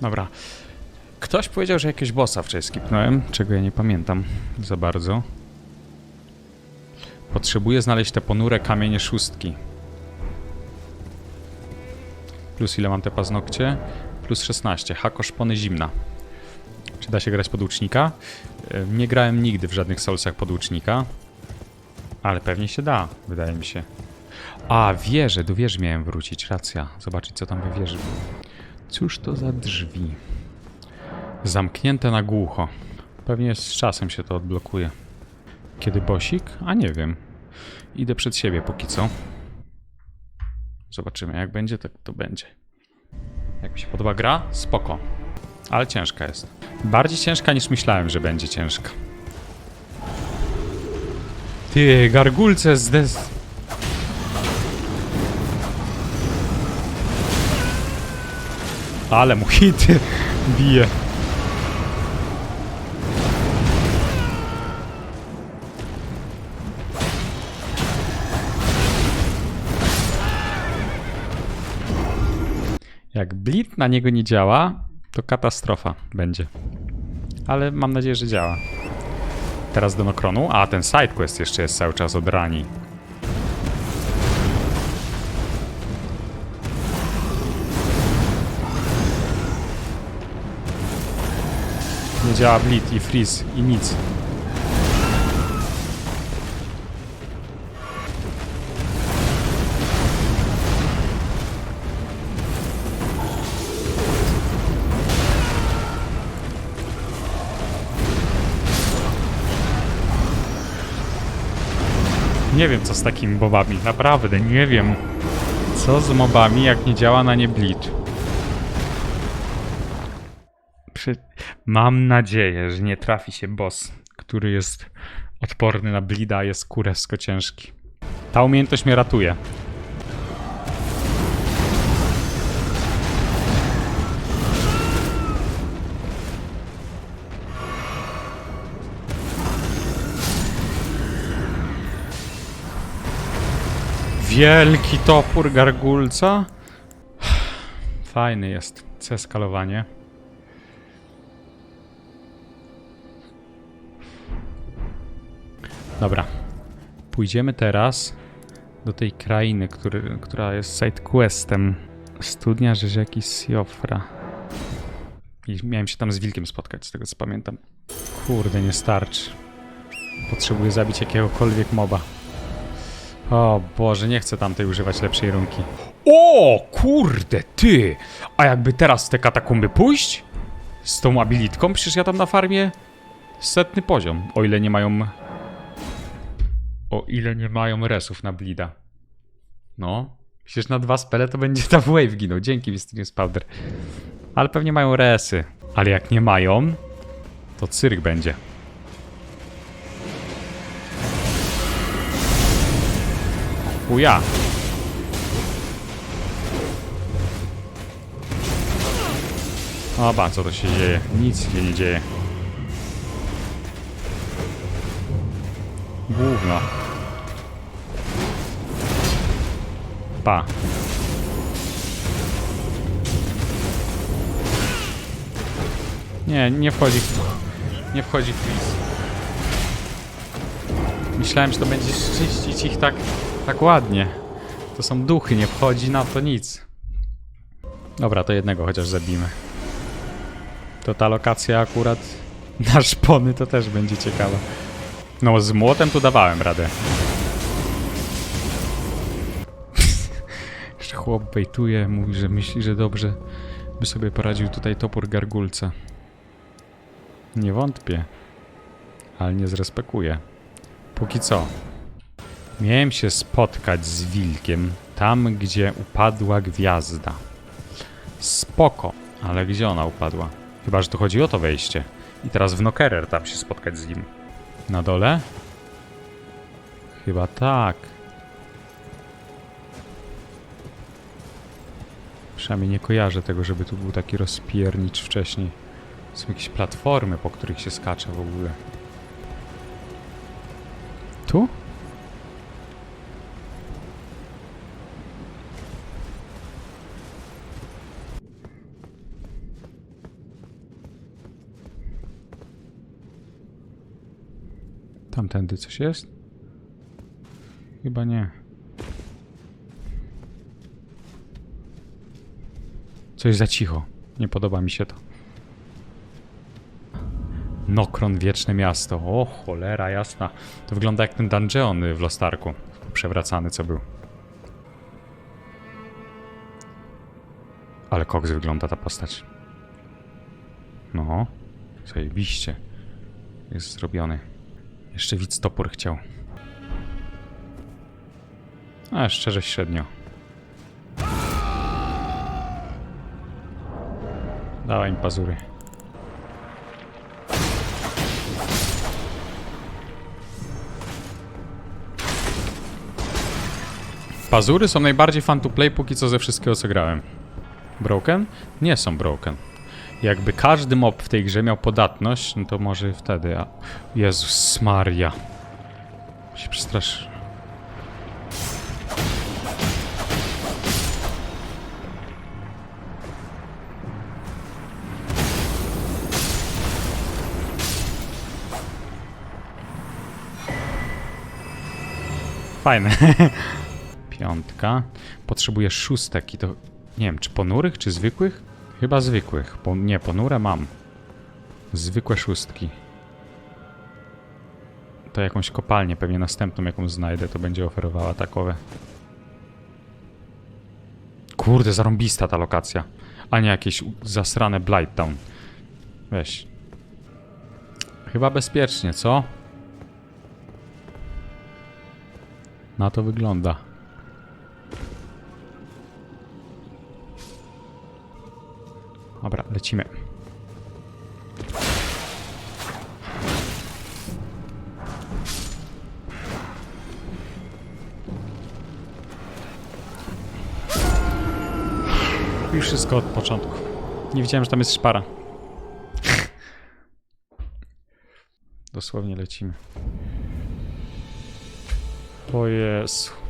Dobra. Ktoś powiedział, że jakiegoś bossa wczoraj skipnąłem, czego ja nie pamiętam za bardzo. Potrzebuję znaleźć te ponure kamienie szóstki. Plus ile mam te paznokcie? Plus 16. Hako szpony zimna. Czy da się grać pod łucznika? E, Nie grałem nigdy w żadnych Soulsach pod łucznika. Ale pewnie się da, wydaje mi się. A, wieżę, do wieży miałem wrócić, racja. Zobaczyć co tam we wieży. Cóż to za drzwi? Zamknięte na głucho. Pewnie z czasem się to odblokuje. Kiedy bosik? A nie wiem. Idę przed siebie póki co. Zobaczymy, jak będzie, tak to będzie. Jak mi się podoba gra? Spoko. Ale ciężka jest. Bardziej ciężka niż myślałem, że będzie ciężka. Ty, gargulce z des... Ale mu hity bije. Jak blit na niego nie działa, to katastrofa będzie. Ale mam nadzieję, że działa. Teraz do Nokronu. A, ten sidequest jeszcze jest cały czas od rani. Nie działa blit i freeze i nic. Nie wiem co z takimi mobami, naprawdę nie wiem. Co z mobami jak nie działa na nie bleach. Przy... Mam nadzieję, że nie trafi się boss, który jest odporny na blida, jest kurewsko ciężki. Ta umiejętność mnie ratuje. Wielki topór gargulca. Fajny jest. C skalowanie. Dobra. Pójdziemy teraz do tej krainy, który, która jest sidequestem. Studnia Rzeziaki Siofra. I miałem się tam z wilkiem spotkać, z tego co pamiętam. Kurde, nie starczy. Potrzebuję zabić jakiegokolwiek moba. O Boże, nie chcę tamtej używać lepszej runki. O, kurde, ty! A jakby teraz w te katakumby pójść? Z tą abilitką? Przecież ja tam na farmie setny poziom, o ile nie mają... O ile nie mają resów na blida. No, przecież na dwa spele to będzie tam wave ginął. Dzięki, Mysterious Powder. Ale pewnie mają resy. Ale jak nie mają, to cyrk będzie. Uja. Oba, co to się dzieje? Nic się nie dzieje. Gówno. Pa. Nie, nie wchodzi. Nie wchodzi freeze. Myślałem, że to będzie czyścić ich tak, tak ładnie. To są duchy, nie wchodzi na to nic. Dobra, to jednego chociaż zabijmy. To ta lokacja akurat na szpony to też będzie ciekawa. No, z młotem tu dawałem radę. Jeszcze chłop bejtuje, mówi, że myśli, że dobrze by sobie poradził tutaj topór gargulca. Nie wątpię, ale nie zrespekuje. Póki co. Miałem się spotkać z wilkiem tam, gdzie upadła gwiazda. Spoko, ale gdzie ona upadła? Chyba, że tu chodzi o to wejście. I teraz w Nokerer tam się spotkać z nim. Na dole? Chyba tak. Przynajmniej nie kojarzę tego, żeby tu był taki rozpiernicz wcześniej. Są jakieś platformy, po których się skacze w ogóle. Tu? Tamtędy coś jest? Chyba nie. Coś za cicho. Nie podoba mi się to. Nokron, wieczne miasto. O, cholera jasna. To wygląda jak ten dungeon w Lostarku. Przewracany, co był. Ale koks wygląda ta postać. No, zajebiście. Jest zrobiony. Jeszcze widz topór chciał. A, szczerze średnio. Dawaj im pazury. Pazury są najbardziej fan to play póki co ze wszystkiego co grałem. Broken? Nie są broken. Jakby każdy mob w tej grze miał podatność, no to może wtedy. A... Jezus Maria. Się przestrasz. Fajne. Piątka. Potrzebuję szóstek i to... Nie wiem, czy ponurych, czy zwykłych? Chyba zwykłych. Po, nie, ponure mam. Zwykłe szóstki. To jakąś kopalnię, pewnie następną jaką znajdę, to będzie oferowała takowe. Kurde, zarąbista ta lokacja. A nie jakieś zasrane Blighttown. Weź. Chyba bezpiecznie, co? Na to wygląda. Dobra, lecimy. Już wszystko od początku. Nie widziałem, że tam jest szpara. Dosłownie lecimy. O Jezu.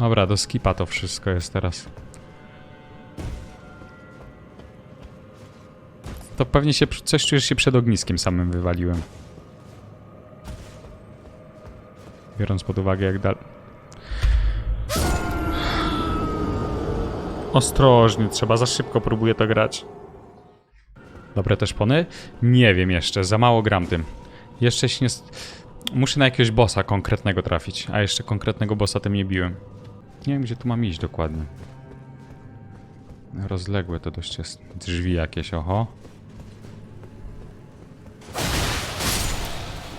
Dobra, do skipa to wszystko jest teraz. To pewnie się coś czujesz się przed ogniskiem samym wywaliłem. Biorąc pod uwagę jak dal... Ostrożnie, trzeba za szybko próbuję to grać. Dobre też pony? Nie wiem jeszcze, za mało gram tym. Jeszcze się nie... Muszę na jakiegoś bossa konkretnego trafić, a jeszcze konkretnego bossa tym nie biłem. Nie wiem, gdzie tu mam iść dokładnie. Rozległe to dość jest. Drzwi jakieś, oho.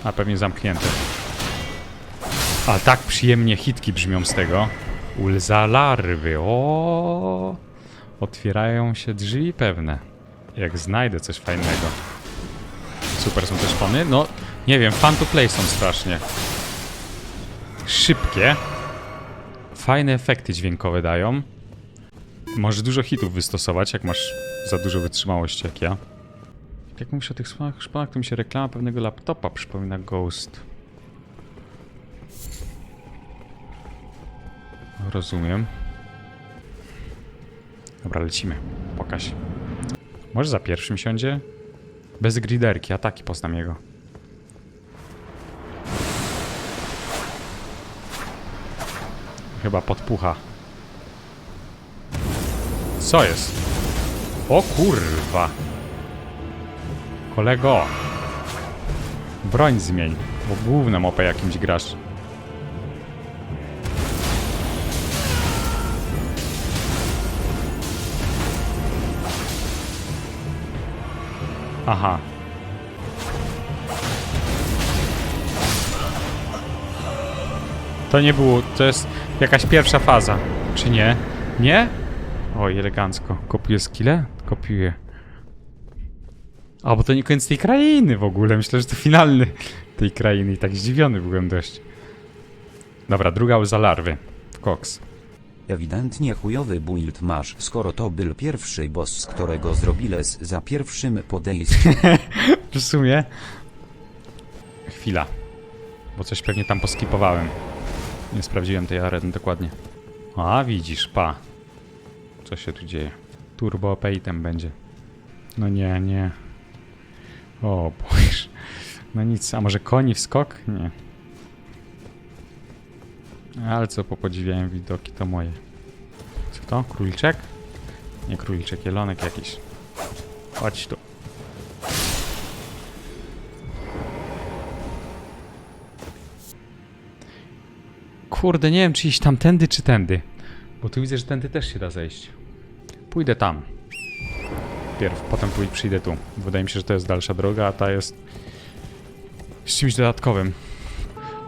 A pewnie zamknięte. A tak przyjemnie hitki brzmią z tego. Ulza larwy, o. Otwierają się drzwi pewne. Jak znajdę coś fajnego. Super są też pony. No, nie wiem, fan to play są strasznie. Szybkie. Fajne efekty dźwiękowe dają. Możesz dużo hitów wystosować, jak masz za dużo wytrzymałości jak ja. Jak mówisz o tych szponach, to mi się reklama pewnego laptopa przypomina Ghost. Rozumiem. Dobra, lecimy. Pokaż. Może za pierwszym siądzie? Bez griderki, ataki poznam jego. Chyba podpucha. Co jest? O kurwa. Kolego. Broń zmień, bo główną opę jakimś grasz. Aha. To nie było, to jest jakaś pierwsza faza, czy nie? Nie? Oj, elegancko. Kopiuję skille? Kopiuję. A, bo to nie koniec tej krainy w ogóle. Myślę, że to finalny tej krainy i tak zdziwiony byłem dość. Dobra, druga łza larwy. Koks. Ewidentnie chujowy build masz, skoro to był pierwszy boss, z którego zrobiles za pierwszym podejściem. W sumie... Chwila. Bo coś pewnie tam poskipowałem. Nie sprawdziłem tej areny dokładnie. A, widzisz, pa. Co się tu dzieje? Turbo pejtem będzie. No nie, nie. O, boż. No nic, a może koni w skok? Nie. Ale co popodziwiałem widoki, to moje. Co to? Króliczek? Nie króliczek, jelonek jakiś. Chodź tu. Kurde, nie wiem czy iść tamtędy czy tędy. Bo tu widzę, że tędy też się da zejść. Pójdę tam. Pierw, potem pój- przyjdę tu. Wydaje mi się, że to jest dalsza droga, a ta jest z czymś dodatkowym.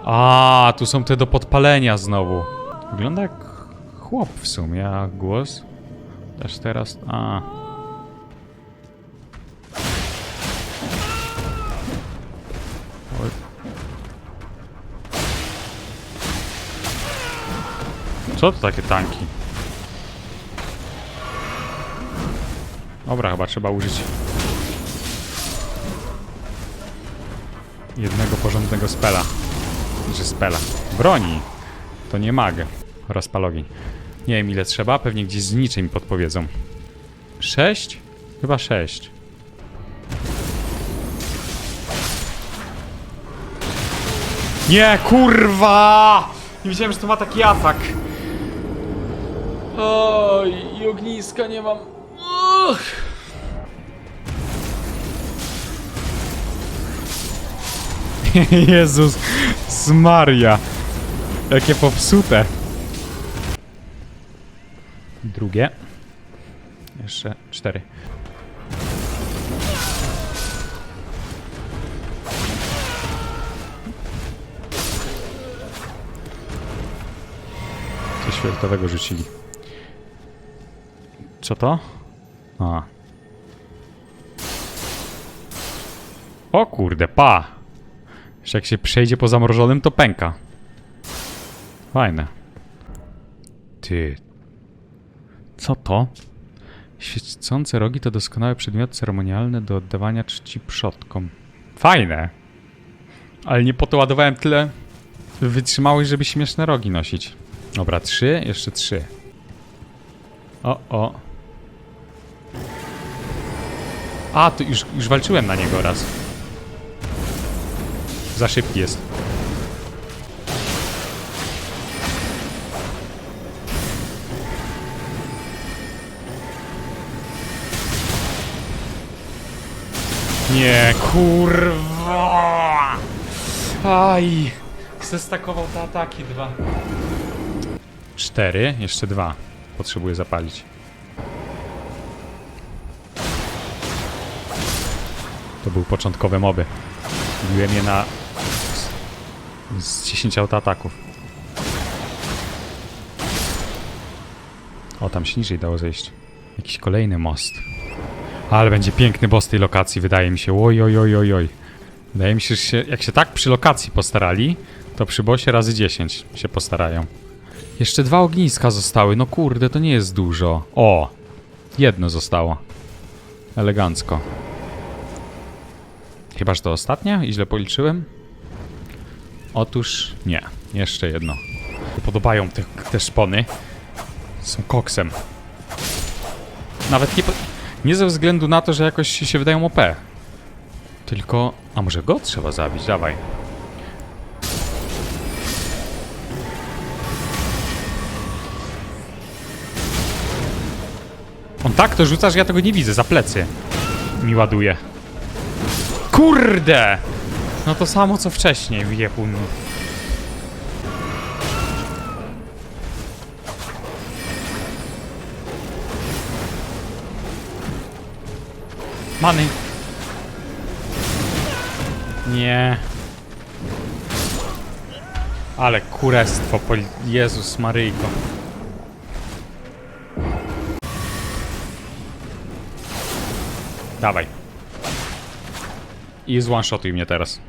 A, tu są te do podpalenia znowu. Wygląda jak chłop w sumie, a głos też teraz. A. Co to takie tanki? Dobra, chyba trzeba użyć jednego porządnego spela. Czy spela. Broni. To nie mag. Oraz palogi. Nie wiem ile trzeba, pewnie gdzieś z niczym podpowiedzą. Sześć? Chyba sześć. Nie, kurwa! Nie wiedziałem, że to ma taki atak. Oj, i ogniska nie mam. Uch. Jezus z Maria. Jakie popsute. Drugie. Jeszcze cztery. Coś fioletowego rzucili. Co to? A. O kurde, pa! Że jak się przejdzie po zamrożonym, to pęka. Fajne. Ty. Co to? Świecące rogi to doskonały przedmiot ceremonialny do oddawania czci przodkom. Fajne. Ale nie po to ładowałem tyle wytrzymałość, żeby śmieszne rogi nosić. Dobra, trzy, jeszcze trzy. O, o. A, to już, już walczyłem na niego raz. Za szybki jest. Nie, kurwa! Aj! Zestakował te ataki dwa. Cztery, jeszcze dwa. Potrzebuję zapalić. To były początkowe moby. Biłem je na... z- z 10 autoataków. O, tam się niżej dało zejść. Jakiś kolejny most. Ale będzie piękny boss tej lokacji, wydaje mi się. Oj, oj, oj, oj, oj. Wydaje mi się, że się, jak się tak przy lokacji postarali, to przy bossie razy 10 się postarają. Jeszcze dwa ogniska zostały. No kurde, to nie jest dużo. O! Jedno zostało. Elegancko. Chyba, że to ostatnia i źle policzyłem? Otóż nie. Jeszcze jedno. Podobają te, te szpony. Są koksem. Nawet nie, nie ze względu na to, że jakoś się wydają OP. Tylko... A może go trzeba zabić? Dawaj. On tak to rzuca, że ja tego nie widzę. Za plecy. Mi ładuje. Kurde! No to samo co wcześniej, wiepun. Many. Nie. Ale kurestwo, poli... Jezus Maryjko. Dawaj. I zone-shotuj mnie teraz.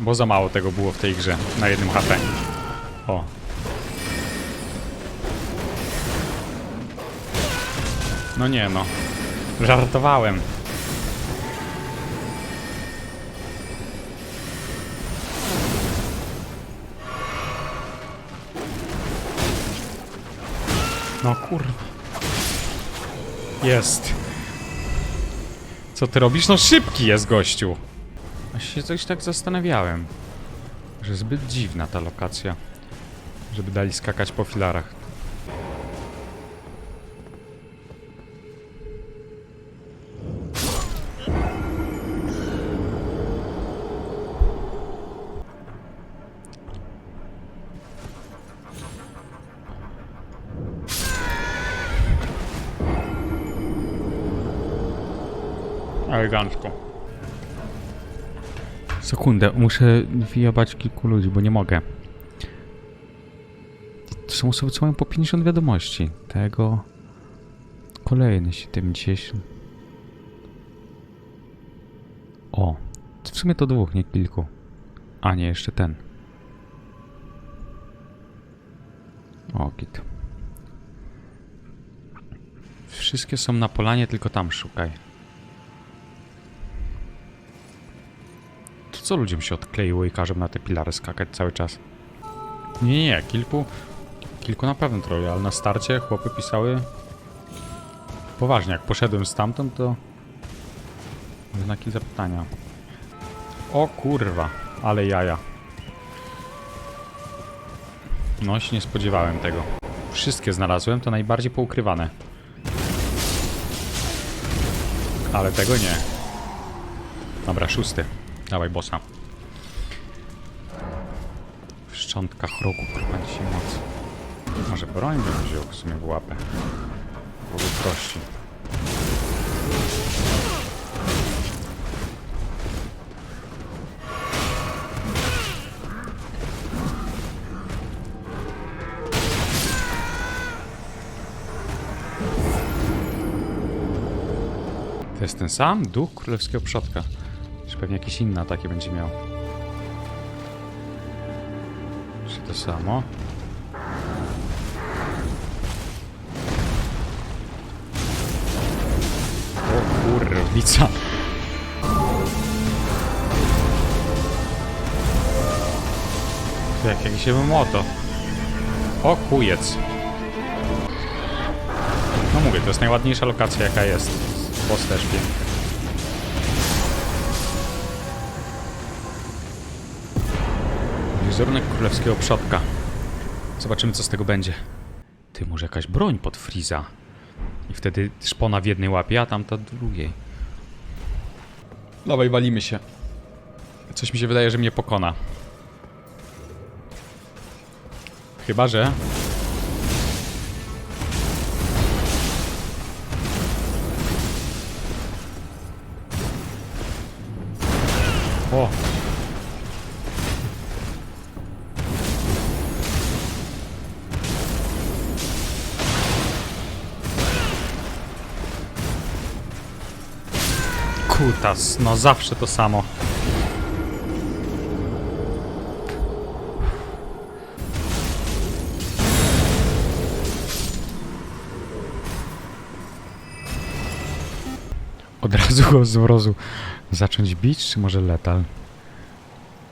Bo za mało tego było w tej grze, na jednym HP. O. No nie no. Żartowałem. No kurwa. Jest. Co ty robisz? No szybki jest gościu! A się coś tak zastanawiałem, że zbyt dziwna ta lokacja, żeby dali skakać po filarach. Elegancko. Sekundę, muszę wyjebać kilku ludzi, bo nie mogę. To są osoby, co mają po 50 wiadomości. Tego... Kolejny 70. O, w sumie to dwóch, nie kilku. A nie, jeszcze ten. O, git. Wszystkie są na polanie, tylko tam szukaj. Co ludziom się odkleiło i każą na te pilary skakać cały czas? Nie, nie, nie, kilku... Kilku na pewno troli, ale na starcie chłopy pisały... Poważnie, jak poszedłem stamtąd, to... Znaki zapytania. O kurwa, ale jaja. No, się nie spodziewałem tego. Wszystkie znalazłem, to najbardziej poukrywane. Ale tego nie. Dobra, szósty. Dawaj bossa. W szczątkach rogu kurwa dzisiaj moc. Może broń bym wziął w sumie w łapę. Byłoby prościej. To jest ten sam duch królewskiego przodka. Pewnie jakieś inne ataki będzie miał. Czy to samo? O kurwica. Jak jakiś młoto. O kujec. No mówię, to jest najładniejsza lokacja jaka jest. Boss też piękny. Wizerunek królewskiego przodka. Zobaczymy, co z tego będzie. Ty, może jakaś broń pod Friza. I wtedy szpona w jednej łapie, a tamta w drugiej. Dawaj, walimy się. Coś mi się wydaje, że mnie pokona. Chyba, że... Kutas, no zawsze to samo. Od razu go z mrozu zacząć bić, czy może letal?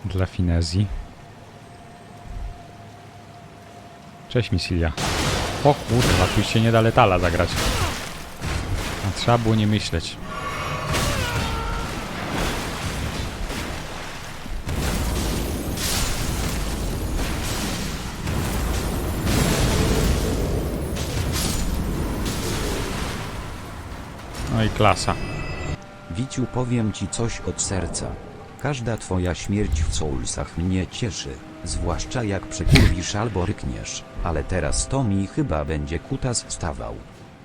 Dla finezji. Cześć Misilia. O kurwa, tu się nie da letala zagrać. A trzeba było nie myśleć. No i klasa. Wiciu powiem ci coś od serca. Każda twoja śmierć w Soulsach mnie cieszy, zwłaszcza jak przekurwisz albo rykniesz, ale teraz to mi chyba będzie kutas stawał.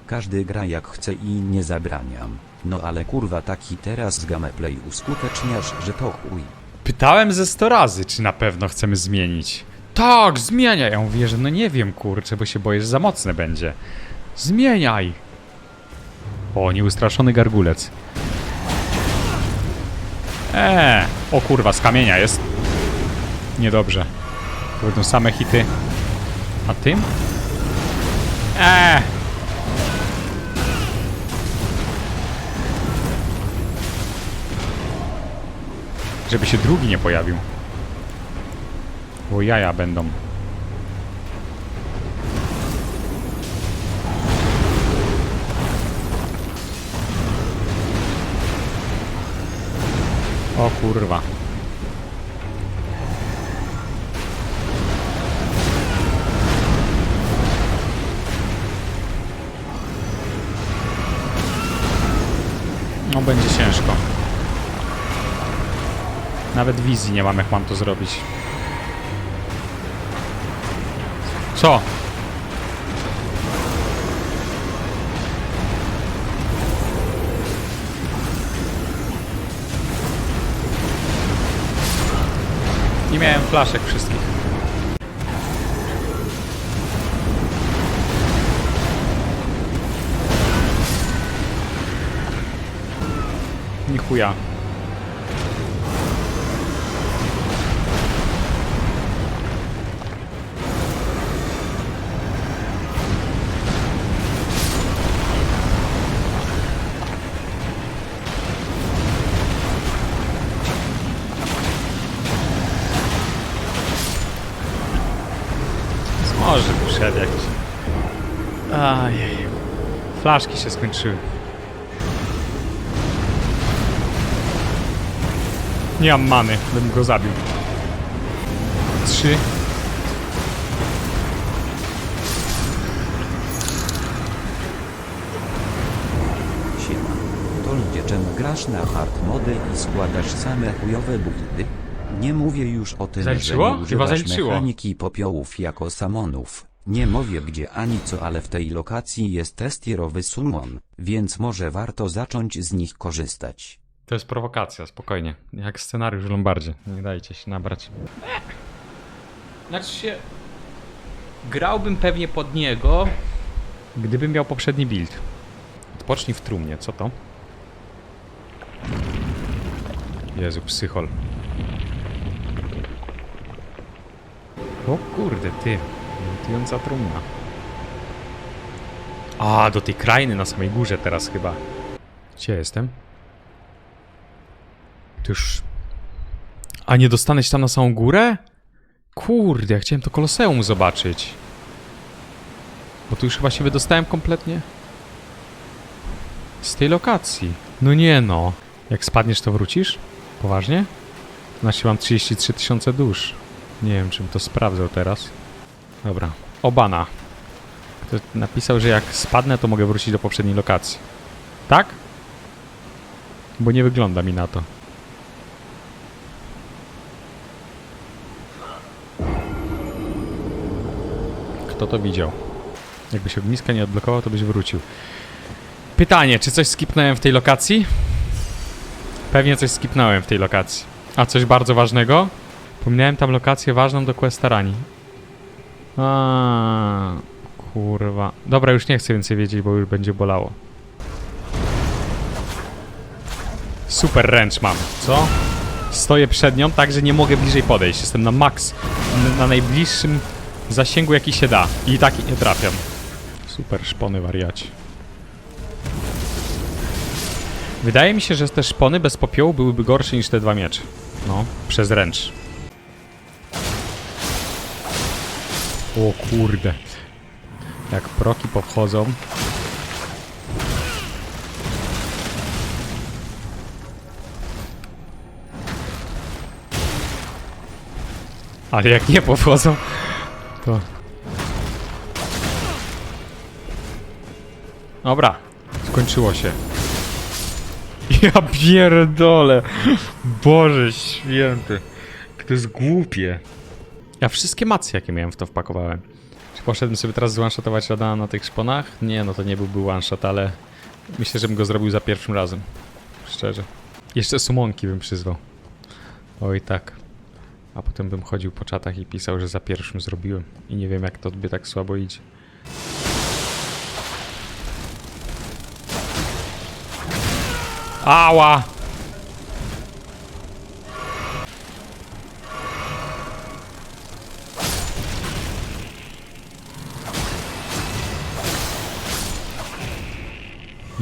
Każdy gra jak chce i nie zabraniam. No ale kurwa taki teraz gameplay uskuteczniasz, że to chuj. Pytałem ze 100 razy, czy na pewno chcemy zmienić. Tak, zmieniaj! Ja mówię, że no nie wiem, kurczę, bo się boję, że za mocne będzie. Zmieniaj! O, nieustraszony gargulec. Eee, o kurwa, z kamienia jest. Niedobrze. To będą same hity. A tym? Eee! Żeby się drugi nie pojawił. Bo jaja będą. Kurwa. No będzie ciężko. Nawet wizji nie mam jak mam to zrobić. Co? Miałem flaszek wszystkich. Ni Może jakiś. Ajej. Flaszki się skończyły. Nie mam many, bym go zabił. Trzy. Siema. To ludzie czemu grasz na hard mody i składasz same chujowe buildy? Nie mówię już o tym, Zaliczyło? że nie Chyba używasz zaliczyło. mechaniki popiołów jako samonów. Nie mówię gdzie ani co, ale w tej lokacji jest testierowy summon, więc może warto zacząć z nich korzystać. To jest prowokacja, spokojnie. Jak scenariusz w Lombardzie. Nie dajcie się nabrać. Znaczy się... Grałbym pewnie pod niego, gdybym miał poprzedni build. Odpocznij w trumnie, co to? Jezu, psychol. O kurde, ty. Mutująca trumna. A, do tej krainy na samej górze teraz chyba. Gdzie jestem? To już... A nie dostanę się tam na samą górę? Kurde, ja chciałem to koloseum zobaczyć. Bo tu już chyba się wydostałem kompletnie. Z tej lokacji. No nie no. Jak spadniesz, to wrócisz? Poważnie? Znaczy mam 33 tysiące dusz. Nie wiem, czym to sprawdzał teraz. Dobra. Obana. Ktoś napisał, że jak spadnę, to mogę wrócić do poprzedniej lokacji. Tak? Bo nie wygląda mi na to. Kto to widział? Jakby się ogniska nie odblokował, to byś wrócił. Pytanie, czy coś skipnąłem w tej lokacji? Pewnie coś skipnąłem w tej lokacji. A coś bardzo ważnego? Pominąłem tam lokację ważną do Questarani. A, kurwa. Dobra, już nie chcę więcej wiedzieć, bo już będzie bolało. Super wręcz mam, co? Stoję przed nią, tak że nie mogę bliżej podejść. Jestem na max, na najbliższym zasięgu jaki się da. I tak nie trafiam. Super szpony wariaci. Wydaje mi się, że te szpony bez popiołu byłyby gorsze niż te dwa miecze. No, przez ręcz. O kurde. Jak proki powchodzą. Ale jak nie powchodzą, to... Dobra, skończyło się. Ja pierdolę. Boże święty. To jest głupie. Ja wszystkie macy, jakie miałem w to wpakowałem. Czy poszedłem sobie teraz zwanshotować Radana na tych szponach? Nie, no to nie byłby one shot, ale myślę, żebym go zrobił za pierwszym razem. Szczerze. Jeszcze sumonki bym przyzwał. Oj tak. A potem bym chodził po czatach i pisał, że za pierwszym zrobiłem. I nie wiem, jak to by tak słabo idzie. Ała!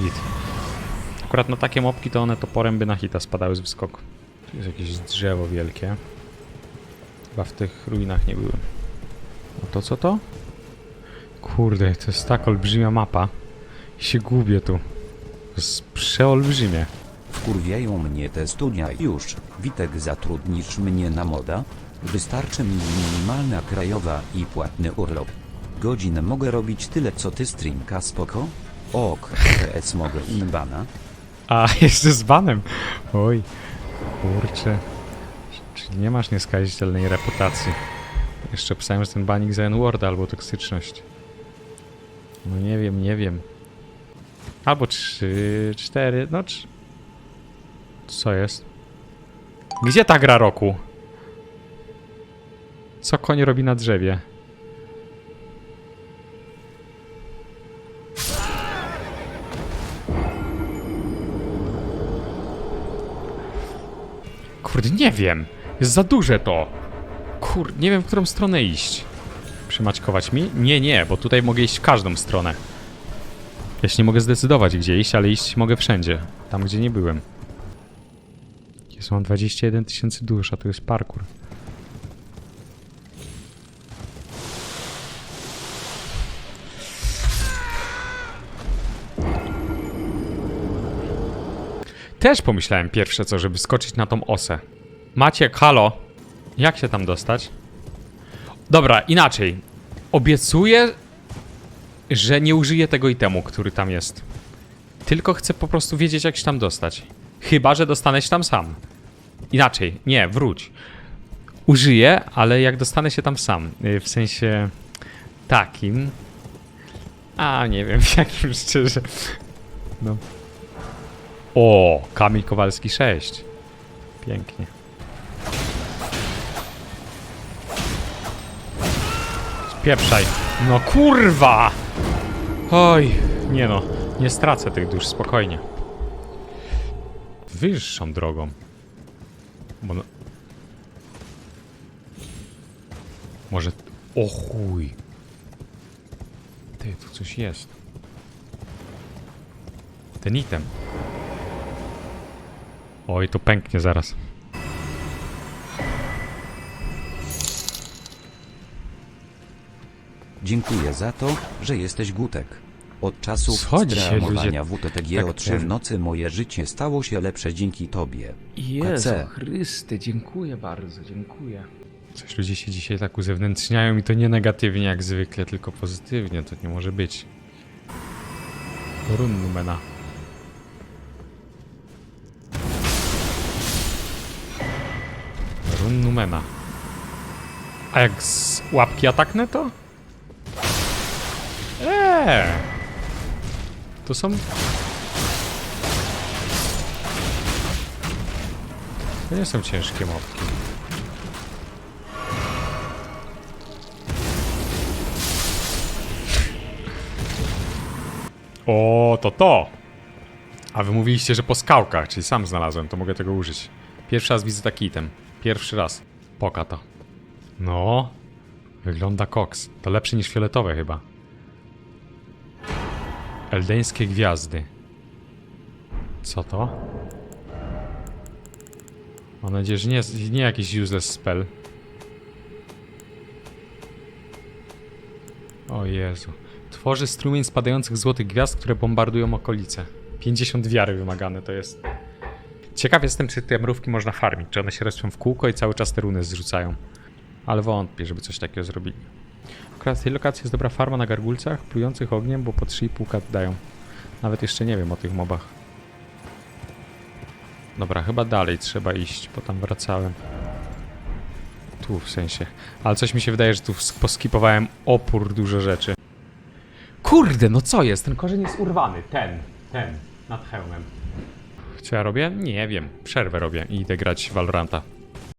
Git. Akurat na takie mopki to one toporem by na hita spadały z wyskoku. Tu jest jakieś drzewo wielkie. Chyba w tych ruinach nie byłem. A to co to? Kurde, to jest tak olbrzymia mapa. I się gubię tu. To jest przeolbrzymie. Wkurwiają mnie te studia już. Witek zatrudnisz mnie na moda? Wystarczy mi minimalna krajowa i płatny urlop. Godzin mogę robić tyle co ty streamka spoko? Ok, PS mogę inbana? A, jeszcze z banem. Oj, kurczę. Czyli nie masz nieskazitelnej reputacji. Jeszcze pisałem, że ten banik za N-word albo toksyczność. No nie wiem, nie wiem. Albo trzy, cztery, no trz... Co jest? Gdzie ta gra roku? Co koń robi na drzewie? Kurde, nie wiem. Jest za duże to. Kurde, nie wiem, w którą stronę iść. Przymaćkować mi? Nie, nie, bo tutaj mogę iść w każdą stronę. Ja się nie mogę zdecydować, gdzie iść, ale iść mogę wszędzie. Tam, gdzie nie byłem. Jest mam 21 tysięcy dusz, a to jest parkour. Też pomyślałem pierwsze co, żeby skoczyć na tą osę. Maciek, halo. Jak się tam dostać? Dobra, inaczej. Obiecuję, że nie użyję tego itemu, który tam jest. Tylko chcę po prostu wiedzieć, jak się tam dostać. Chyba, że dostanę się tam sam. Inaczej, nie, wróć. Użyję, ale jak dostanę się tam sam. y, W sensie takim. A, nie wiem, w jakim szczerze. No. O, Kamil Kowalski 6. Pięknie. Spieprzaj. No kurwa! Oj, nie no, nie stracę tych dusz, spokojnie. Wyższą drogą. Bo no... Może... O chuj. Ty, tu coś jest. Ten item. Oj, to pęknie zaraz. Dziękuję za to, że jesteś gutek. Od streamowania ludzie WTTG tak o 3 ten- w nocy moje życie stało się lepsze dzięki tobie. Jezu KC. Chryste, dziękuję bardzo, dziękuję. Coś ludzie się dzisiaj tak uzewnętrzniają i to nie negatywnie jak zwykle, tylko pozytywnie, to nie może być. Run numena. A jak z łapki ataknę to? Eee! To są To nie są ciężkie mopki. O, to to! A wy mówiliście, że po skałkach, czyli sam znalazłem, to mogę tego użyć. Pierwszy raz widzę taki item. Pierwszy raz. Poka to. No. Wygląda koks. To lepsze niż fioletowe chyba. Eldeńskie gwiazdy. Co to? Mam nadzieję, że nie, nie jakiś useless spell. O Jezu. Tworzy strumień spadających złotych gwiazd, które bombardują okolice. 50 wiary wymagane to jest. Ciekaw jestem, czy te mrówki można farmić, czy one się respią w kółko i cały czas te runy zrzucają. Ale wątpię, żeby coś takiego zrobili. Akurat w tej lokacji jest dobra farma na gargulcach, plujących ogniem, bo po 3,5 kat dają. Nawet jeszcze nie wiem o tych mobach. Dobra, chyba dalej trzeba iść, bo tam wracałem. Tu w sensie. Ale coś mi się wydaje, że tu sk- poskipowałem opór dużo rzeczy. Kurde, no co jest? Ten korzeń jest urwany. Ten, ten, nad hełmem. Co ja robię? Nie wiem. Przerwę robię i idę grać Valoranta.